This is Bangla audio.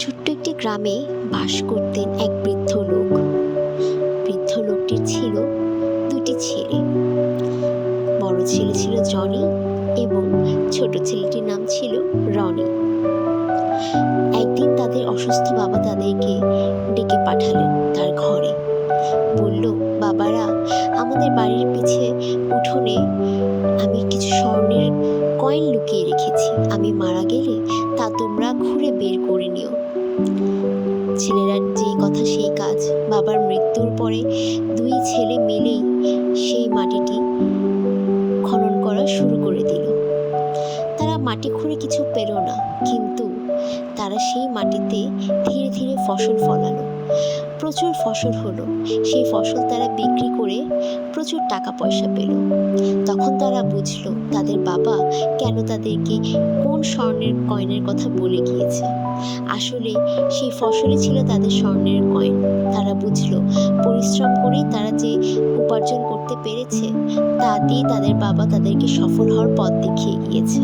ছোট্ট একটি গ্রামে বাস করতেন এক বৃদ্ধ লোক। বৃদ্ধ লোকটির ছিল দুটি ছেলে। বড় ছেলে ছিল জনি এবং ছোট ছেলেটির নাম ছিল রনি। একদিন তাদের অসুস্থ বাবা তাদেরকে ডেকে পাঠালেন তার ঘরে। বলল, বাবারা, আমাদের বাড়ির পিছে উঠোনে আমি কিছু স্বর্ণের কয়েন লুকিয়ে রেখেছি। আমি মারা গেলে তা তোমরা ঘুরে বের করে ছেলেরা যেই কথা সেই কাজ। বাবার মৃত্যুর পরে দুই ছেলে মিলেই সেই মাটিটি খনন করা শুরু করে দিল। তারা মাটি খুঁড়ে কিছু পেল না, কিন্তু তারা সেই মাটিতে ধীরে ধীরে ফসল ফলালো। প্রচুর ফসল হলো। সেই ফসল তারা বিক্রি করে প্রচুর টাকা পয়সা পেল। তখন তারা বুঝলো, তাদের বাবা কেন তাদেরকে কোন স্বর্ণের কয়েনের কথা বলে গিয়েছে? আসলে সেই ফসলে ছিল তাদের স্বর্ণের কয়েন। তারা বুঝলো, পরিশ্রম করেই তারা যে উপার্জন করতে পেরেছে, তা দিয়ে তাদের বাবা তাদেরকে সফল হওয়ার পথ দেখিয়ে গিয়েছে।